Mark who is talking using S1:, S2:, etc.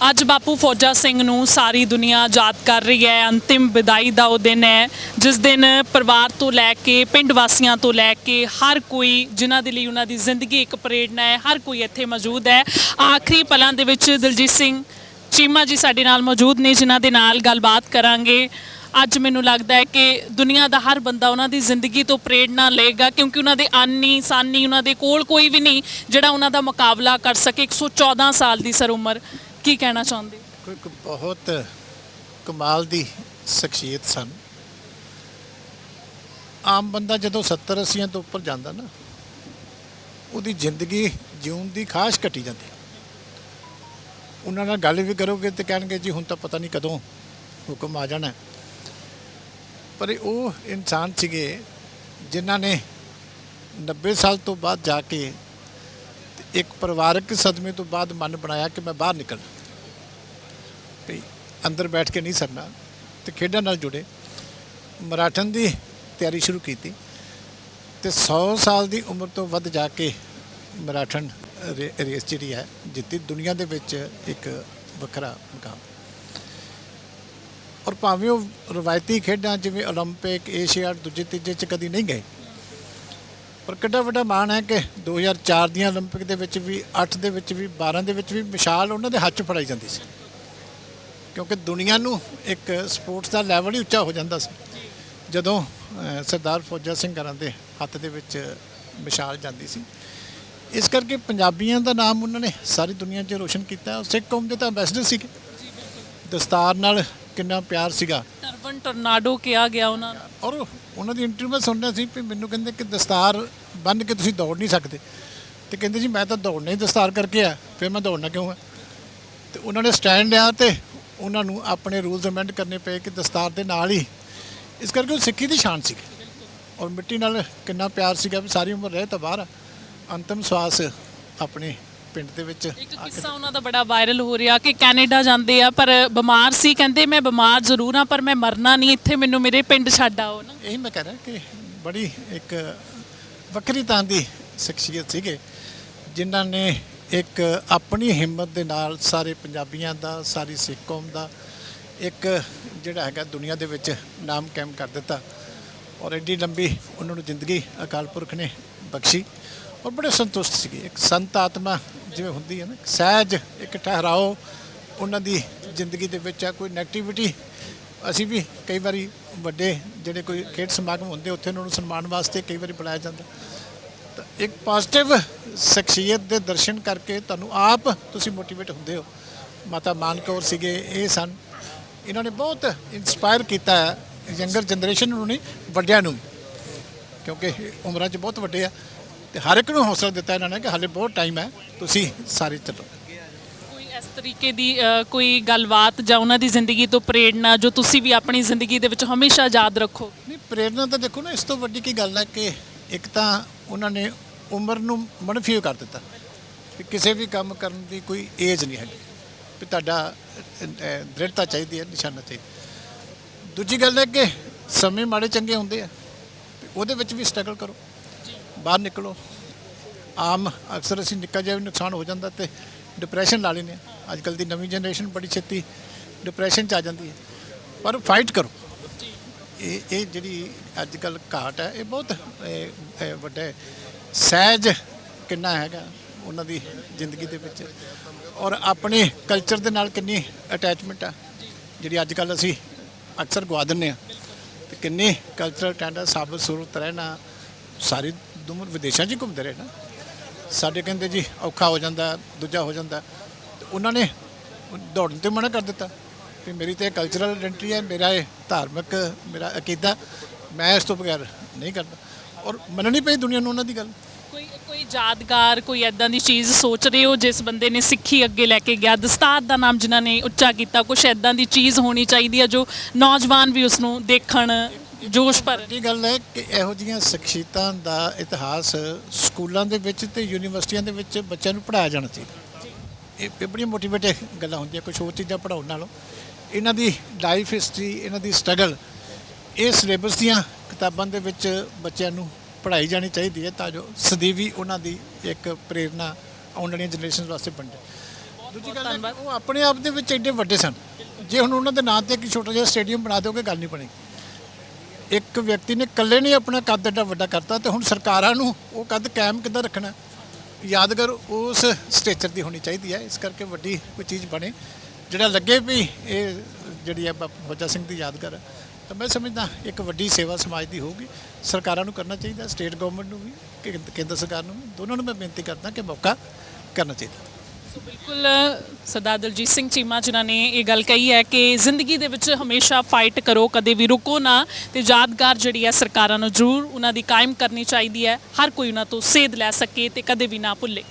S1: ਅੱਜ ਬਾਪੂ ਫੌਜਾ ਸਿੰਘ ਨੂੰ ਸਾਰੀ ਦੁਨੀਆ ਯਾਦ ਕਰ ਰਹੀ ਹੈ। ਅੰਤਿਮ ਵਿਦਾਈ ਦਾ ਉਹ ਦਿਨ ਹੈ, ਜਿਸ ਦਿਨ ਪਰਿਵਾਰ ਤੋਂ ਲੈ ਕੇ, ਪਿੰਡ ਵਾਸੀਆਂ ਤੋਂ ਲੈ ਕੇ ਹਰ ਕੋਈ ਜਿਨ੍ਹਾਂ ਦੇ ਲਈ ਉਹਨਾਂ ਦੀ ਜ਼ਿੰਦਗੀ ਇੱਕ ਪ੍ਰੇਰਣਾ ਹੈ, ਹਰ ਕੋਈ ਇੱਥੇ ਮੌਜੂਦ ਹੈ। ਆਖਰੀ ਪਲਾਂ ਦੇ ਵਿੱਚ ਦਿਲਜੀਤ ਸਿੰਘ ਚੀਮਾ ਜੀ ਸਾਡੇ ਨਾਲ ਮੌਜੂਦ ਨੇ, ਜਿਨ੍ਹਾਂ ਦੇ ਨਾਲ ਗੱਲਬਾਤ ਕਰਾਂਗੇ। ਅੱਜ ਮੈਨੂੰ ਲੱਗਦਾ ਹੈ ਕਿ ਦੁਨੀਆ ਦਾ ਹਰ ਬੰਦਾ ਉਹਨਾਂ ਦੀ ਜ਼ਿੰਦਗੀ ਤੋਂ ਪ੍ਰੇਰਣਾ ਲਏਗਾ, ਕਿਉਂਕਿ ਉਹਨਾਂ ਦੇ ਆਨੀ ਸਾਨੀ ਉਹਨਾਂ ਦੇ ਕੋਲ ਕੋਈ ਵੀ ਨਹੀਂ, ਜਿਹੜਾ ਉਹਨਾਂ ਦਾ ਮੁਕਾਬਲਾ ਕਰ ਸਕੇ। 114 ਸਾਲ ਦੀ ਸਰ ਉਮਰ ਕੀ ਕਹਿਣਾ ਚਾਹੁੰਦੇ
S2: ਕੋਈ ਇੱਕ ਬਹੁਤ ਕਮਾਲ ਦੀ ਸ਼ਖਸੀਅਤ ਸਨ। ਆਮ ਬੰਦਾ ਜਦੋਂ 70 80 ਤੋਂ ਉੱਪਰ ਜਾਂਦਾ ਨਾ, ਉਹਦੀ ਜ਼ਿੰਦਗੀ ਜਿਉਣ ਦੀ ਖਾਸ਼ ਘਟੀ ਜਾਂਦੀ ਉਹਨਾਂ ਨਾਲ ਗੱਲ ਵੀ ਕਰੋਗੇ ਤੇ ਕਹਿਣਗੇ, ਜੀ ਹੁਣ ਤਾਂ ਪਤਾ ਨਹੀਂ ਕਦੋਂ ਹੁਕਮ ਆ ਜਾਣਾ ਪਰ ਉਹ ਇਨਸਾਨ ਸੀਗੇ ਜਿਨ੍ਹਾਂ ਨੇ 90 ਸਾਲ ਤੋਂ ਬਾਅਦ ਜਾ ਕੇ ਇੱਕ ਪਰਿਵਾਰਕ ਸਦਮੇ ਤੋਂ ਬਾਅਦ ਮਨ ਬਣਾਇਆ ਕਿ ਮੈਂ ਬਾਹਰ ਨਿਕਲਣਾ। ਵੀ ਅੰਦਰ ਬੈਠ ਕੇ ਨਹੀਂ ਸਰਨਾ ਤੇ ਖੇਡਾਂ ਨਾਲ ਜੁੜੇ ਮਰਾਠਨ ਦੀ ਤਿਆਰੀ ਸ਼ੁਰੂ ਕੀਤੀ ਤੇ 100 ਸਾਲ ਦੀ ਉਮਰ ਤੋਂ ਵੱਧ ਜਾ ਕੇ ਮਰਾਠਨ ਰੇ- ਰੇਸ ਜਿਹੜੀ ਹੈ ਜਿੱਤੀ ਦੁਨੀਆ ਦੇ ਵਿੱਚ ਇੱਕ ਵੱਖਰਾ ਮੁਕਾਮ ਔਰ ਭਾਵੇਂ ਉਹ ਰਵਾਇਤੀ ਖੇਡਾਂ ਜਿਵੇਂ 올림픽 ਏਸ਼ੀਆਡ ਦੂਜੇ ਤੀਜੇ ਚ ਕਦੀ ਨਹੀਂ ਗਏ ਪਰ ਕਿੱਡਾ ਵੱਡਾ ਮਾਣ ਹੈ ਕਿ 2004 ਦੀਆਂ 올림픽 ਦੇ ਵਿੱਚ ਵੀ 8 ਦੇ ਵਿੱਚ ਵੀ 12 ਦੇ ਵਿੱਚ ਵੀ ਮਿਸਾਲ ਉਹਨਾਂ ਦੇ ਹੱਥ 'ਚ ਫੜਾਈ ਜਾਂਦੀ ਸੀ ਕਿਉਂਕਿ ਦੁਨੀਆ ਨੂੰ ਇੱਕ ਸਪੋਰਟਸ ਦਾ ਲੈਵਲ ਹੀ ਉੱਚਾ ਹੋ ਜਾਂਦਾ ਸੀ। ਜਦੋਂ ਸਰਦਾਰ ਫੌਜਾ ਸਿੰਘ ਘਰਾਂ ਦੇ ਹੱਥ ਦੇ ਵਿੱਚ ਮਿਸਾਲ ਜਾਂਦੀ ਸੀ। ਇਸ ਕਰਕੇ ਪੰਜਾਬੀਆਂ ਦਾ ਨਾਮ ਉਹਨਾਂ ਨੇ ਸਾਰੀ ਦੁਨੀਆ 'ਚ ਰੋਸ਼ਨ ਕੀਤਾ। ਸਿੱਖ ਕੌਮ ਦੇ ਤਾਂ ਐਂਬੈਸਡਰ ਸੀਗੇ। ਦਸਤਾਰ ਨਾਲ ਕਿੰਨਾ ਪਿਆਰ ਸੀਗਾ।
S1: ਟਰਬਨ ਟੋਰਨਾਡੋ ਕਿਹਾ ਗਿਆ ਉਹਨਾਂ ਨੂੰ।
S2: ਔਰ ਉਹਨਾਂ ਦੀ ਇੰਟਰਵਿਊ ਮੈਂ ਸੁਣਿਆ ਸੀ ਵੀ ਮੈਨੂੰ ਕਹਿੰਦੇ ਕਿ ਦਸਤਾਰ ਬੰਨ ਕੇ ਤੁਸੀਂ ਦੌੜ ਨਹੀਂ ਸਕਦੇ। ਤੇ ਕਹਿੰਦੇ ਜੀ ਮੈਂ ਤਾਂ ਦੌੜਨਾ ਹੀ ਦਸਤਾਰ ਕਰਕੇ ਆ ਫਿਰ ਮੈਂ ਦੌੜਨਾ ਕਿਉਂ ਆ? ਤੇ ਉਹਨਾਂ ਨੇ ਸਟੈਂਡ ਲਿਆ ਤੇ ਉਹਨਾਂ ਨੂੰ ਆਪਣੇ ਰੂਲਸ ਅਮੈਂਡ ਕਰਨੇ ਪਏ ਕਿ ਦਸਤਾਰ ਦੇ ਨਾਲ ਹੀ। ਇਸ ਕਰਕੇ ਉਹ ਸਿੱਖੀ ਦੀ ਸ਼ਾਨ ਸੀ ਔਰ ਮਿੱਟੀ ਨਾਲ ਕਿੰਨਾ ਪਿਆਰ ਸੀਗਾ ਵੀ ਸਾਰੀ ਉਮਰ ਰਹੇ ਤਾਂ ਬਾਹਰ। ਅੰਤਮ ਸਵਾਸ ਆਪਣੇ ਪਿੰਡ ਦੇ ਵਿੱਚ
S1: ਇੱਕ ਕਿੱਸਾ ਉਹਨਾਂ ਦਾ ਬੜਾ ਵਾਇਰਲ ਹੋ ਰਿਹਾ ਕਿ ਕੈਨੇਡਾ ਜਾਂਦੇ ਆ ਪਰ ਬਿਮਾਰ ਸੀ ਕਹਿੰਦੇ ਮੈਂ ਬਿਮਾਰ ਜ਼ਰੂਰ ਆ ਪਰ ਮੈਂ ਮਰਨਾ ਨਹੀਂ ਇੱਥੇ ਮੈਨੂੰ ਮੇਰੇ ਪਿੰਡ ਛੱਡ ਆਓ ਨਾ।
S2: ਇਹੀ ਮੈਂ ਕਹਿ ਰਿਹਾ ਕਿ ਬੜੀ ਇੱਕ ਵੱਖਰੀ ਤਰ੍ਹਾਂ ਦੀ ਸ਼ਖਸੀਅਤ ਸੀਗੇ ਜਿਨ੍ਹਾਂ ਨੇ ਇੱਕ ਆਪਣੀ ਹਿੰਮਤ ਦੇ ਨਾਲ ਸਾਰੇ ਪੰਜਾਬੀਆਂ ਦਾ, ਸਾਰੀ ਸਿੱਖ ਕੌਮ ਦਾ ਇੱਕ ਜਿਹੜਾ ਹੈਗਾ ਦੁਨੀਆ ਦੇ ਵਿੱਚ ਨਾਮ ਕਾਇਮ ਕਰ ਦਿੱਤਾ ਔਰ ਐਡੀ ਲੰਬੀ ਉਹਨਾਂ ਨੂੰ ਜ਼ਿੰਦਗੀ ਅਕਾਲ ਪੁਰਖ ਨੇ ਬਖਸ਼ੀ ਔਰ ਬੜੇ ਸੰਤੁਸ਼ਟ ਸੀਗੇ। ਇੱਕ ਸੰਤ ਆਤਮਾ ਜਿਵੇਂ ਹੁੰਦੀ ਹੈ ਨਾ ਸਹਿਜ, ਇੱਕ ਠਹਿਰਾਓ, ਉਹਨਾਂ ਦੀ ਜ਼ਿੰਦਗੀ ਦੇ ਵਿੱਚ ਆ ਕੋਈ ਨੈਗੇਟਿਵਿਟੀ ਅਸੀਂ ਵੀ ਕਈ ਵਾਰੀ ਵੱਡੇ ਜਿਹੜੇ ਕੋਈ ਖੇਡ ਸਮਾਗਮ ਹੁੰਦੇ, ਉੱਥੇ ਉਹਨਾਂ ਨੂੰ ਸਨਮਾਨ ਵਾਸਤੇ ਕਈ ਵਾਰੀ ਬੁਲਾਇਆ ਜਾਂਦਾ। ਇੱਕ ਪੋਜ਼ਿਟਿਵ ਸ਼ਖਸੀਅਤ ਦੇ ਦਰਸ਼ਨ ਕਰਕੇ ਤੁਹਾਨੂੰ ਆਪ ਤੁਸੀਂ ਮੋਟੀਵੇਟ ਹੁੰਦੇ ਹੋ। ਮਾਤਾ ਮਾਨਕੌਰ ਸੀਗੇ ਇਹ ਸਨ। ਇਹਨਾਂ ਨੇ ਬਹੁਤ ਇਨਸਪਾਇਰ ਕੀਤਾ ਹੈ ਯੰਗਰ ਜਨਰੇਸ਼ਨ ਨੂੰ ਨਹੀਂ ਵੱਡਿਆਂ ਨੂੰ। ਕਿਉਂਕਿ ਉਮਰਾਂ 'ਚ ਬਹੁਤ ਵੱਡੇ ਆ। ਤੇ ਹਰ ਇੱਕ ਨੂੰ ਹੌਸਲਾ ਦਿੱਤਾ ਇਹਨਾਂ ਨੇ ਕਿ ਹਾਲੇ ਬਹੁਤ ਟਾਈਮ ਹੈ ਤੁਸੀਂ ਸਾਰੇ ਚੱਲੋ।
S1: ਕੋਈ ਇਸ ਤਰੀਕੇ ਦੀ ਕੋਈ ਗੱਲਬਾਤ ਜਾਂ ਉਹਨਾਂ ਦੀ ਜ਼ਿੰਦਗੀ ਤੋਂ ਪ੍ਰੇਰਣਾ ਜੋ ਤੁਸੀਂ ਵੀ ਆਪਣੀ ਜ਼ਿੰਦਗੀ ਦੇ ਵਿੱਚ ਹਮੇਸ਼ਾ ਯਾਦ ਰੱਖੋ?
S2: ਨਹੀਂ ਪ੍ਰੇਰਨਾ ਤਾਂ ਦੇਖੋ ਨਾ ਇਸ ਤੋਂ ਵੱਡੀ ਕੀ ਗੱਲ ਹੈ ਕਿ ਇੱਕ ਤਾਂ ਉਹਨਾਂ ਨੇ ਉਮਰ ਨੂੰ ਮਨਫੀ ਕਰ ਦਿੱਤਾ ਕਿ ਕਿਸੇ ਵੀ ਕੰਮ ਕਰਨ ਦੀ ਕੋਈ ਏਜ ਨਹੀਂ ਹੈਗੀ। ਵੀ ਤੁਹਾਡਾ ਦ੍ਰਿੜਤਾ ਚਾਹੀਦੀ ਹੈ, ਨਿਸ਼ਾਨਾ ਚਾਹੀਦਾ ਦੂਜੀ ਗੱਲ ਹੈ ਕਿ ਸਮੇਂ ਮਾੜੇ ਚੰਗੇ ਹੁੰਦੇ ਆ। ਉਹਦੇ ਵਿੱਚ ਵੀ ਸਟਰਗਲ ਕਰੋ। ਬਾਹਰ ਨਿਕਲੋ। ਆਮ ਅਕਸਰ ਅਸੀਂ ਨਿੱਕਾ ਜਿਹਾ ਵੀ ਨੁਕਸਾਨ ਹੋ ਜਾਂਦਾ ਤੇ ਡਿਪਰੈਸ਼ਨ ਲਾ ਲੈਂਦੇ ਹਾਂ ਅੱਜ ਕੱਲ ਦੀ ਨਵੀਂ ਜਨਰੇਸ਼ਨ ਬੜੀ ਛੇਤੀ ਡਿਪਰੈਸ਼ਨ ਚ ਆ ਜਾਂਦੀ ਹੈ। ਪਰ ਫਾਈਟ ਕਰੋ। ਇਹ ਇਹ ਜਿਹੜੀ ਅੱਜ ਕੱਲ ਘਾਟ ਹੈ, ਇਹ ਬਹੁਤ ਵੱਡਾ ਸਹਿਜ ਕਿੰਨਾ ਹੈਗਾ ਉਹਨਾਂ ਦੀ ਜ਼ਿੰਦਗੀ ਦੇ ਵਿੱਚ। ਔਰ ਆਪਣੇ ਕਲਚਰ ਦੇ ਨਾਲ ਕਿੰਨੀ ਅਟੈਚਮੈਂਟ ਆ, ਜਿਹੜੀ ਅੱਜ ਕੱਲ ਅਸੀਂ ਅਕਸਰ ਗਵਾ ਦਿੰਦੇ ਆ ਤੇ ਕਿੰਨੀ ਕਲਚਰਲ ਟੈਂਡਰ ਸਾਬਤ ਸੂਰਤ ਰਹਿਣਾ ਸਾਰੀ ਦੁਮਰ ਵਿਦੇਸ਼ਾਂ 'ਚ ਹੀ ਘੁੰਮਦੇ ਰਹੇ ਨਾ। ਸਾਡੇ ਕਹਿੰਦੇ ਜੀ, ਔਖਾ ਹੋ ਜਾਂਦਾ, ਦੂਜਾ ਹੋ ਜਾਂਦਾ। ਤੇ ਉਹਨਾਂ ਨੇ ਦੌੜਨ ਤੇ ਮਨਾ ਕਰ ਦਿੱਤਾ ਵੀ ਮੇਰੀ ਤੇ ਕਲਚਰਲ ਆਇਡੈਂਟੀ ਹੈ, ਮੇਰਾ ਇਹ ਧਾਰਮਿਕ, ਮੇਰਾ ਅਕੀਦਾ, ਮੈਂ ਇਸ ਤੋਂ ਬਗੈਰ ਨਹੀਂ ਕਰਦਾ। ਔਰ ਮੰਨਣੀ ਪਈ ਦੁਨੀਆ ਨੂੰ ਉਹਨਾਂ ਦੀ ਗੱਲ?
S1: ਕੋਈ ਕੋਈ ਯਾਦਗਾਰ ਕੋਈ ਐਦਾਂ ਦੀ ਚੀਜ਼ ਸੋਚ ਰਹੇ ਹੋ ਜਿਸ ਬੰਦੇ ਨੇ ਸਿੱਖੀ ਅੱਗੇ ਲੈ ਕੇ ਗਿਆ? ਦਸਤਾਰ ਦਾ ਨਾਮ ਜਿਨ੍ਹਾਂ ਨੇ ਉੱਚਾ ਕੀਤਾ ਕੁਝ ਐਦਾਂ ਦੀ ਚੀਜ਼ ਹੋਣੀ ਚਾਹੀਦੀ ਹੈ ਜੋ ਨੌਜਵਾਨ ਵੀ ਉਸ ਨੂੰ ਦੇਖਣ ਜੋਸ਼ ਭਰਨ
S2: ਇਹ ਗੱਲ ਹੈ ਕਿ ਇਹੋ ਜੀਆਂ ਸ਼ਖਸੀਅਤਾਂ ਦਾ ਇਤਿਹਾਸ ਸਕੂਲਾਂ ਦੇ ਵਿੱਚ ਤੇ ਯੂਨੀਵਰਸਿਟੀਆਂ ਦੇ ਵਿੱਚ ਬੱਚਿਆਂ ਨੂੰ ਪੜਾਇਆ ਜਾਣਾ ਚਾਹੀਦਾ। ਇਹ ਇਹ ਬੜੀਆਂ ਮੋਟੀਵੇਟਿਵ ਗੱਲਾਂ ਹੁੰਦੀਆਂ ਕੁਝ ਹੋਰ ਚੀਜ਼ਾਂ ਪੜਾਉਣ ਨਾਲੋਂ। ਇਹਨਾਂ ਦੀ ਲਾਈਫ ਹਿਸਟਰੀ ਇਹਨਾਂ ਦੀ ਸਟਰਗਲ ਇਹ ਸਿਲੇਬਸ ਦੀਆਂ ਕਿਤਾਬਾਂ ਦੇ ਵਿੱਚ ਬੱਚਿਆਂ ਨੂੰ ਪੜ੍ਹਾਈ ਜਾਣੀ ਚਾਹੀਦੀ ਹੈ ਤਾਂ ਜੋ ਸਦੀਵੀ ਉਹਨਾਂ ਦੀ ਇੱਕ ਪ੍ਰੇਰਨਾ ਆਉਣ ਵਾਲੀਆਂ ਜਨਰੇਸ਼ਨ ਵਾਸਤੇ ਬਣ ਜਾਏ। ਦੂਜੀ ਗੱਲ ਕਿ ਉਹ ਆਪਣੇ ਆਪ ਦੇ ਵਿੱਚ ਐਡੇ ਵੱਡੇ ਸਨ। ਜੇ ਹੁਣ ਉਹਨਾਂ ਦੇ ਨਾਂ ਤੇ ਇੱਕ ਛੋਟਾ ਜਿਹਾ ਸਟੇਡੀਅਮ ਬਣਾ ਦਿਓਗੇ ਗੱਲ ਨਹੀਂ ਬਣੀ। ਇੱਕ ਵਿਅਕਤੀ ਨੇ ਇਕੱਲੇ ਨੇ ਆਪਣਾ ਕੱਦ ਐਡਾ ਵੱਡਾ ਕਰਤਾ ਤੇ ਹੁਣ ਸਰਕਾਰਾਂ ਨੂੰ ਉਹ ਕੱਦ ਕਾਇਮ ਕਿੱਦਾਂ ਰੱਖਣਾ? ਯਾਦਗਾਰ ਉਸ ਸਟੇਚਰ ਦੀ ਹੋਣੀ ਚਾਹੀਦੀ ਹੈ। ਇਸ ਕਰਕੇ ਵੱਡੀ ਕੋਈ ਚੀਜ਼ ਬਣੇ। ਜਿਹੜਾ ਲੱਗੇ ਵੀ ਇਹ ਜਿਹੜੀ ਹੈ ਫੌਜਾ ਸਿੰਘ ਦੀ ਯਾਦਗਾਰ ਹੈ ਤਾਂ ਮੈਂ ਸਮਝਦਾ ਇੱਕ ਵੱਡੀ ਸੇਵਾ ਸਮਾਜ ਦੀ ਹੋਊਗੀ, ਸਰਕਾਰਾਂ ਨੂੰ ਕਰਨਾ ਚਾਹੀਦਾ ਸਟੇਟ ਗਵਰਨਮੈਂਟ ਨੂੰ ਵੀ, ਕੇ- ਕੇਂਦਰ ਸਰਕਾਰ ਨੂੰ ਵੀ, ਦੋਨਾਂ ਨੂੰ ਮੈਂ ਬੇਨਤੀ ਕਰਦਾ ਕਿ ਮੌਕਾ ਕਰਨਾ ਚਾਹੀਦਾ।
S1: ਸੋ ਬਿਲਕੁਲ, ਸਰਦਾਰ ਦਲਜੀਤ ਸਿੰਘ ਚੀਮਾ, ਜਿਨ੍ਹਾਂ ਨੇ ਇਹ ਗੱਲ ਕਹੀ ਹੈ ਕਿ ਜ਼ਿੰਦਗੀ ਦੇ ਵਿੱਚ ਹਮੇਸ਼ਾ ਫਾਈਟ ਕਰੋ, ਕਦੇ ਵੀ ਰੁਕੋ ਨਾ, ਤੇ ਯਾਦਗਾਰ ਜਿਹੜੀ ਹੈ ਸਰਕਾਰਾਂ ਨੂੰ ਜ਼ਰੂਰ ਉਹਨਾਂ ਦੀ ਕਾਇਮ ਕਰਨੀ ਚਾਹੀਦੀ ਹੈ, ਹਰ ਕੋਈ ਉਹਨਾਂ ਤੋਂ ਸੇਧ ਲੈ ਸਕੇ ਤੇ ਕਦੇ ਵੀ ਨਾ ਭੁੱਲੇ।